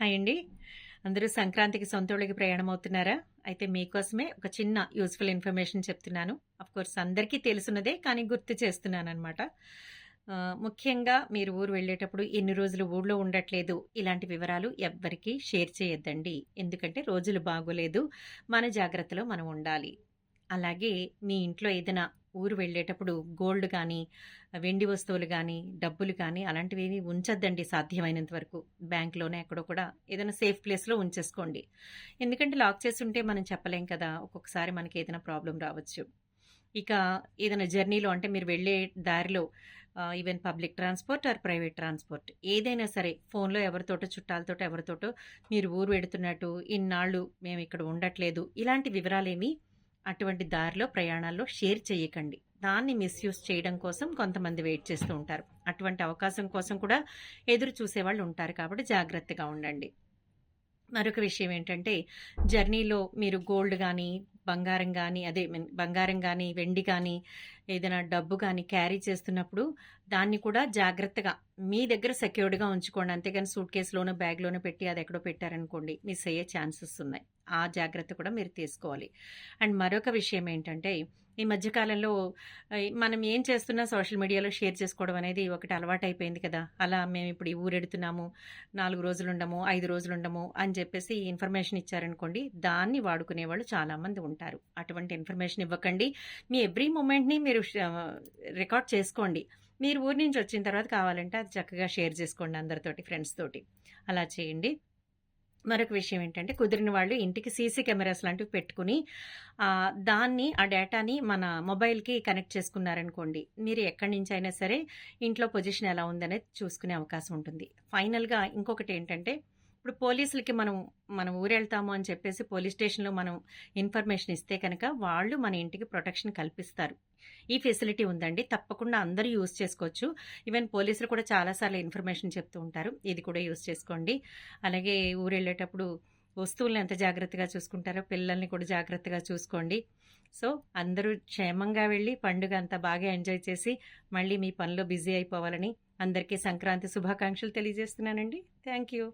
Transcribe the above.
Hi అండి. అందరూ సంక్రాంతికి సొంతోళ్ళకి ప్రయాణం అవుతున్నారా? అయితే మీకోసమే ఒక చిన్న యూస్ఫుల్ ఇన్ఫర్మేషన్ చెప్తున్నాను. కోర్స్ అందరికీ తెలుసున్నదే కానీ గుర్తు చేస్తున్నాను అనమాట ముఖ్యంగా మీరు ఊరు వెళ్ళేటప్పుడు ఎన్ని రోజులు ఊళ్ళో ఉండట్లేదు? ఇలాంటి వివరాలు ఎవ్వరికీ షేర్ చేయొద్దండి. ఎందుకంటే రోజులు బాగోలేదు. మన జాగ్రత్తలో మనం ఉండాలి. అలాగే మీ ఇంట్లో ఏదైనా ఊరు వెళ్ళేటప్పుడు గోల్డ్ కానీ వెండి వస్తువులు కానీ డబ్బులు కానీ అలాంటివి ఉంచొద్దండి సాధ్యమైనంత వరకు. బ్యాంక్లోనే ఎక్కడో కూడా ఏదైనా సేఫ్ ప్లేస్లో ఉంచేసుకోండి. ఎందుకంటే లాక్ చేసి ఉంటే మనం చెప్పలేం కదా ఒక్కొక్కసారి మనకి ఏదైనా ప్రాబ్లం రావచ్చు. ఇక ఏదైనా జర్నీలో అంటే మీరు వెళ్ళే దారిలో even public transport or private transport ఏదైనా సరే ఫోన్లో ఎవరితోటో చుట్టాలతోటో ఎవరితోటో మీరు ఊరు పెడుతున్నట్టు ఇన్నాళ్ళు మేము ఇక్కడ ఉండట్లేదు ఇలాంటి వివరాలేమీ అటువంటి దారిలో ప్రయాణాల్లో షేర్ చేయకండి. దాన్ని మిస్యూజ్ చేయడం కోసం కొంతమంది వెయిట్ చేస్తూ ఉంటారు. అటువంటి అవకాశం కోసం కూడా ఎదురు చూసేవాళ్ళు ఉంటారు కాబట్టి జాగ్రత్తగా ఉండండి. మరొక విషయం ఏంటంటే జర్నీలో మీరు గోల్డ్ కానీ బంగారం కానీ అదే బంగారం కానీ వెండి కానీ ఏదైనా డబ్బు కానీ క్యారీ చేస్తున్నప్పుడు దాన్ని కూడా జాగ్రత్తగా మీ దగ్గర సెక్యూర్డ్గా ఉంచుకోండి. అంతేగాని సూట్ కేసులోనో బ్యాగ్లోనో పెట్టి అది ఎక్కడో పెట్టారనుకోండి మిస్ అయ్యే ఛాన్సెస్ ఉన్నాయి. ఆ జాగ్రత్త కూడా మీరు తీసుకోవాలి. అండ్ మరొక విషయం ఏంటంటే ఈ మధ్యకాలంలో మనం ఏం చేస్తున్నా సోషల్ మీడియాలో షేర్ చేసుకోవడం అనేది ఒకటి అలవాటు అయిపోయింది కదా. అలా మేము ఇప్పుడు ఈ ఊరెడుతున్నాము నాలుగు రోజులు ఉండము ఐదు రోజులు ఉండము అని చెప్పేసి ఇన్ఫర్మేషన్ ఇచ్చారనుకోండి దాన్ని వాడుకునే వాళ్ళు చాలామంది ఉంటారు. అటువంటి ఇన్ఫర్మేషన్ ఇవ్వకండి. మీ ఎవ్రీ మూమెంట్ని మీరు రికార్డ్ చేసుకోండి. మీరు ఊరి నుంచి వచ్చిన తర్వాత కావాలంటే అది చక్కగా షేర్ చేసుకోండి అందరితోటి ఫ్రెండ్స్ తోటి. అలా చేయండి. మరొక విషయం ఏంటంటే కుదిరిన వాళ్ళు ఇంటికి సీసీ కెమెరాస్ లాంటివి పెట్టుకుని దాన్ని ఆ డేటాని మన మొబైల్కి కనెక్ట్ చేసుకున్నారనుకోండి మీరు ఎక్కడి నుంచి అయినా సరే ఇంట్లో పొజిషన్ ఎలా ఉందనేది చూసుకునే అవకాశం ఉంటుంది. ఫైనల్గా ఇంకొకటి ఏంటంటే ఇప్పుడు పోలీసులకి మనం మనం వెళ్తాము అని చెప్పేసి పోలీస్ స్టేషన్లో మనం ఇన్ఫర్మేషన్ ఇస్తే కనుక వాళ్ళు మన ఇంటికి ప్రొటెక్షన్ కల్పిస్తారు. ఈ ఫెసిలిటీ ఉందండి. తప్పకుండా అందరూ యూజ్ చేసుకోవచ్చు. ఈవెన్ పోలీసులు కూడా చాలాసార్లు ఇన్ఫర్మేషన్ చెప్తూ ఉంటారు. ఇది కూడా యూజ్ చేసుకోండి. అలాగే ఊరు వెళ్ళేటప్పుడు వస్తువులను ఎంత జాగ్రత్తగా చూసుకుంటారో పిల్లల్ని కూడా జాగ్రత్తగా చూసుకోండి. సో అందరూ క్షేమంగా వెళ్ళి పండుగ అంతా బాగా ఎంజాయ్ చేసి మళ్ళీ మీ పనిలో బిజీ అయిపోవాలని అందరికీ సంక్రాంతి శుభాకాంక్షలు తెలియజేస్తున్నానండి. Thank you.